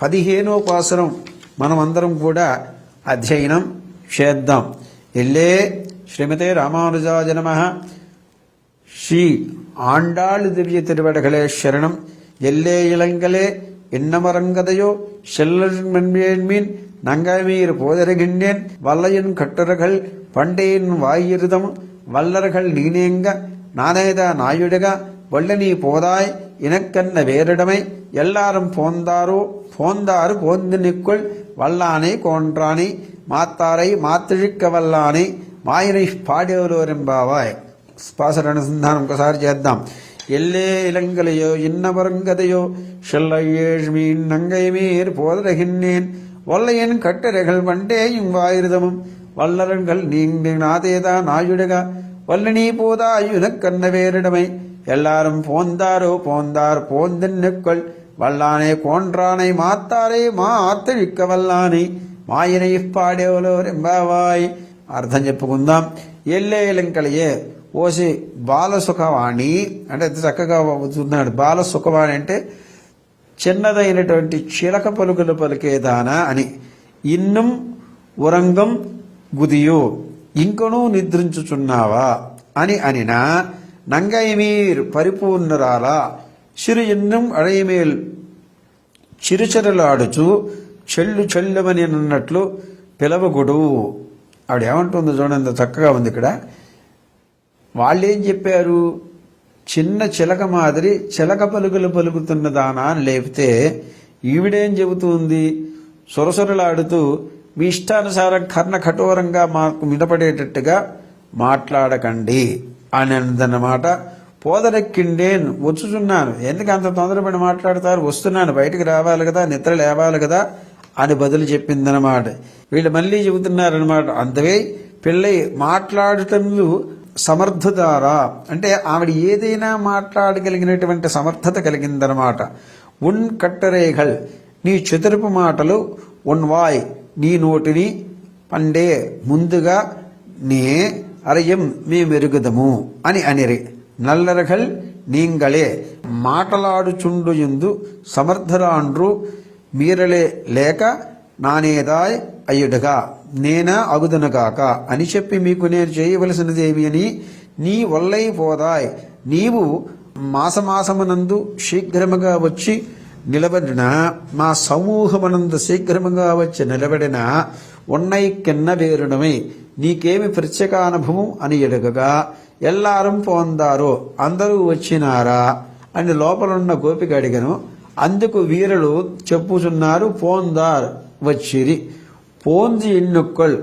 పదిహేనోపాసనం మనమందరం కూడా అధ్యయనం చేద్దాం ఎల్లే శ్రీమతే రామానుజాయ నమ ஸ்ரீ ஆண்டாள் திவ்ய திருவடகளே சரணம் எல்லே இளங்கலே இன்னமரங்கதையோ செல்லன்மீன் நங்கமீர் போதருகின்றேன் வல்லையின் கட்டுரைகள் பண்டேன் வாயிருதம் வல்லர்கள் நீனேங்க நானேதா நாயுடுக வள்ளனி போதாய் இனக்கண்ண வேரிடமை எல்லாரும் போந்தாரோ? போந்தாறு போந்து நிற்குள் வல்லானை கோன்றானை மாத்தாரை மாத்திழிக்க வல்லானை மாயினை பாடியவலோரெம்பாவாய் ஸ்பாசர் அனுசந்தானம் கசார் சேத்தாம். எல்லே இளங்கலையோ இன்னவருங்கதையோ ஷெல்லையேழ்மீன் நங்கை மீர் போதரகின்னேன் வல்லையன் கட்டரைகள் வண்டேயும் வாயுதமும் வல்லரன்கள் நீங்க நாதேதா நாயுடகா. வல்லனி போதா யுனக்கண்ண வேரிடமை எல்லாரும் போந்தாரோ போந்தார் போந்தென்னுக்கள் வல்லானே கோன்றானை மாத்தாரே మా ఆత్తరిక్క వల్లాని మాయన ఇప్పాడేవలో రెంబావాయ్ అర్థం చెప్పుకుందాం ఎల్లేలంకలయే ఓసి బాల సుఖవాణి అంటే చక్కగా చూస్తున్నాడు బాల సుఖవాణి అంటే చిన్నదైనటువంటి చిలక పలుకులు పలికేదాన అని ఇన్నం ఉరంగం గుదియో ఇంకనూ నిద్రించుచున్నావా అని అనినా நங்கைமீர் పరిపూర్ణరాలా. చిరు ఇన్నం అడైమేల్ చిరుచరలాడుచు చెల్లు చెల్లమని అన్నట్లు పిలవగుడు. ఆవిడ ఏమంటుందో చూడండి ఎంత చక్కగా ఉంది ఇక్కడ. వాళ్ళేం చెప్పారు? చిన్న చిలక మాదిరి చిలక పలుకులు పలుకుతున్నదానా అని లేపితే ఈవిడేం చెబుతుంది? సొరసొరలాడుతూ మీ ఇష్టానుసారం కర్ణ కఠోరంగా మాకు వినపడేటట్టుగా మాట్లాడకండి. అని అన్నదన్నమాట పోదరెక్కిండేన్ వచ్చుచున్నాను. ఎందుకు అంత తొందరపడి మాట్లాడతారు? వస్తున్నాను. బయటికి రావాలి కదా నిద్ర లేవాలి కదా అని బదులు చెప్పిందనమాట వీళ్ళు మళ్ళీ చెబుతున్నారనమాట అంతవే పిల్లై మాట్లాడటంలో సమర్థతారా. అంటే ఆవిడ ఏదైనా మాట్లాడగలిగినటువంటి సమర్థత కలిగిందనమాట ఉన్ కట్టరేఖల్ నీ చతురపు మాటలు ఉన్వాయ్ నీ నోటిని పండే ముందుగా నే అరయం మేమెరుగుదము అని అనిరి. నల్లరగల్ నీంగళే మాటలాడుచుండు ఎందు సమర్థరాండ్రు మీరలే లేక నానేదాయ్ అయ్యుడుగా నేనా అగుదనగాక అని చెప్పి మీకు నేను చేయవలసినదేమి అని నీ వల్లై పోదాయ్. నీవు మాసమాసమునందు శీఘ్రముగా వచ్చి నిలబడిన మా సమూహమనందు శీఘ్రముగా వచ్చి నిలబడిన ఉన్నై కిన్న వేరుణమై నీకేమి ప్రత్యేక అనుభవం అని ఎడగగా ఎల్లారం పొందారు అందరూ వచ్చినారా? అని లోపలున్న గోపిక అడిగను. అందుకు వీరులు చెప్పుచున్నారు పోందార్ వచ్చిరి. పోంది ఎన్నుక్కల్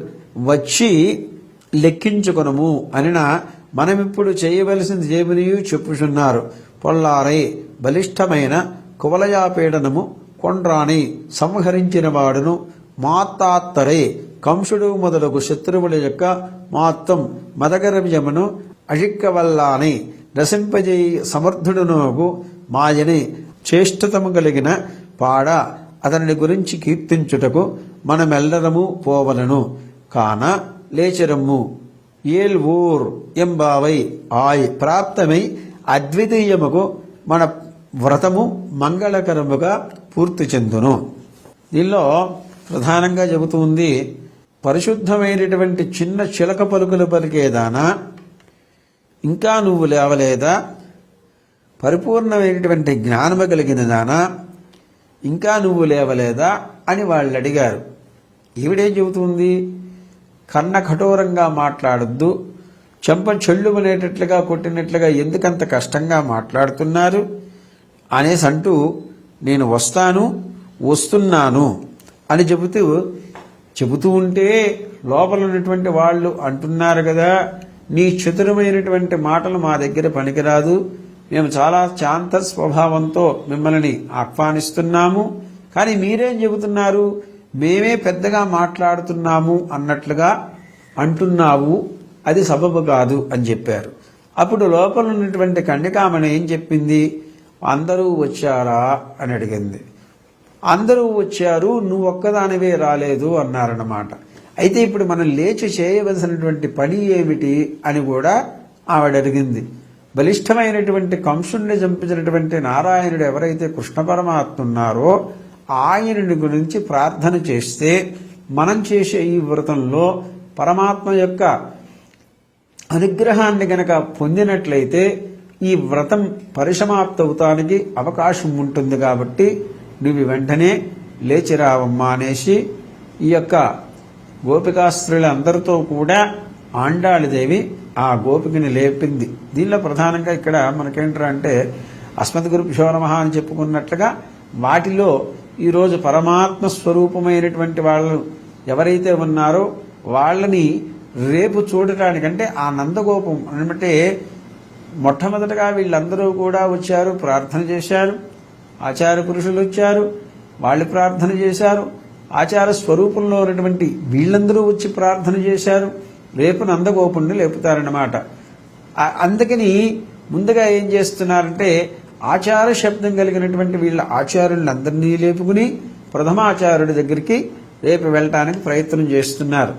వచ్చి లెక్కించుకొనము అనిన మనమిప్పుడు చేయవలసింది ఏమనియు చెప్పుచున్నారు. పొల్లారై బలిష్టమైన కువలయాపీడనము కొండ్రాని సంహరించిన వాడును మాతాత్తరై కంసుడు మొదలగు శత్రువుల యొక్క మాత్తం మదగరవ్యమును అழிక్కవల్లాని రసింపజేయి సమర్థుడునోగు మాయని చేష్టతము కలిగిన పాడ అతని గురించి కీర్తించుటకు మనమెల్లరము పోవలను. కాన లేచరమ్ము. ఏల్ ఊర్ ఎంబావై ఆయ్ ప్రాప్తమై అద్వితీయముకు మన వ్రతము మంగళకరముగా పూర్తి చెందును. దీనిలో ప్రధానంగా చెబుతుంది పరిశుద్ధమైనటువంటి చిన్న చిలక పలుకులు పలికేదానా? ఇంకా నువ్వు లేవలేదా? పరిపూర్ణమైనటువంటి జ్ఞానము కలిగినదానా ఇంకా నువ్వు లేవలేదా? అని వాళ్ళు అడిగారు ఈవిడేం చెబుతుంది కన్న కఠోరంగా మాట్లాడద్దు. చెంప చెల్లుమనేటట్లుగా కొట్టినట్లుగా ఎందుకంత కష్టంగా మాట్లాడుతున్నారు? అనేసి అంటూ నేను వస్తాను వస్తున్నాను అని చెబుతూ చెబుతూ ఉంటే లోపల ఉన్నటువంటి వాళ్ళు అంటున్నారు కదా నీ చతురమైనటువంటి మాటలు మా దగ్గర పనికిరాదు. మేము చాలా శాంత స్వభావంతో మిమ్మల్ని ఆహ్వానిస్తున్నాము. కానీ మీరేం చెబుతున్నారు? మేమే పెద్దగా మాట్లాడుతున్నాము అన్నట్లుగా అంటున్నావు. అది సబబు కాదు అని చెప్పారు. అప్పుడు లోపల ఉన్నటువంటి కన్యకామణి ఏం చెప్పింది? అందరూ వచ్చారా? అని అడిగింది. అందరూ వచ్చారు నువ్వు ఒక్కదానివే రాలేదు అన్నారన్నమాట. అయితే ఇప్పుడు మనం లేచి చేయవలసినటువంటి పని ఏమిటి అని కూడా ఆవిడ అడిగింది. బలిష్టమైనటువంటి కంసుణ్ణి చంపించినటువంటి నారాయణుడు ఎవరైతే కృష్ణ పరమాత్మ ఉన్నారో ఆయనని గురించి ప్రార్థన చేస్తే మనం చేసే ఈ వ్రతంలో పరమాత్మ యొక్క అనుగ్రహాన్ని గనక పొందినట్లయితే ఈ వ్రతం పరిసమాప్తవుతానికి అవకాశం ఉంటుంది కాబట్టి నువ్వు వెంటనే లేచిరావమ్మా అనేసి ఈ యొక్క గోపికాస్త్రులందరితో కూడా ఆండాళిదేవి ఆ గోపికని లేపింది. దీనిలో ప్రధానంగా ఇక్కడ మనకేంటంటే అంటే అస్మత్ గురుభ్యో నమ అని చెప్పుకున్నట్లుగా వాటిలో ఈరోజు పరమాత్మ స్వరూపమైనటువంటి వాళ్ళు ఎవరైతే ఉన్నారో వాళ్ళని రేపు చూడటానికంటే ఆ నందగోపం అంటే మొట్టమొదటగా వీళ్ళందరూ కూడా వచ్చారు ప్రార్థన చేశారు. ఆచార పురుషులు వచ్చారు వాళ్ళు ప్రార్థన చేశారు ఆచార స్వరూపంలో ఉన్నటువంటి వీళ్ళందరూ వచ్చి ప్రార్థన చేశారు. రేపు నందగోపుణ్ణి లేపుతారన్నమాట. అందుకని ముందుగా ఏం చేస్తున్నారంటే ఆచార శబ్దం కలిగినటువంటి వీళ్ళ ఆచార్యులందరినీ లేపుకుని ప్రథమాచార్యుడి దగ్గరికి రేపు వెళ్ళటానికి ప్రయత్నం చేస్తున్నారు.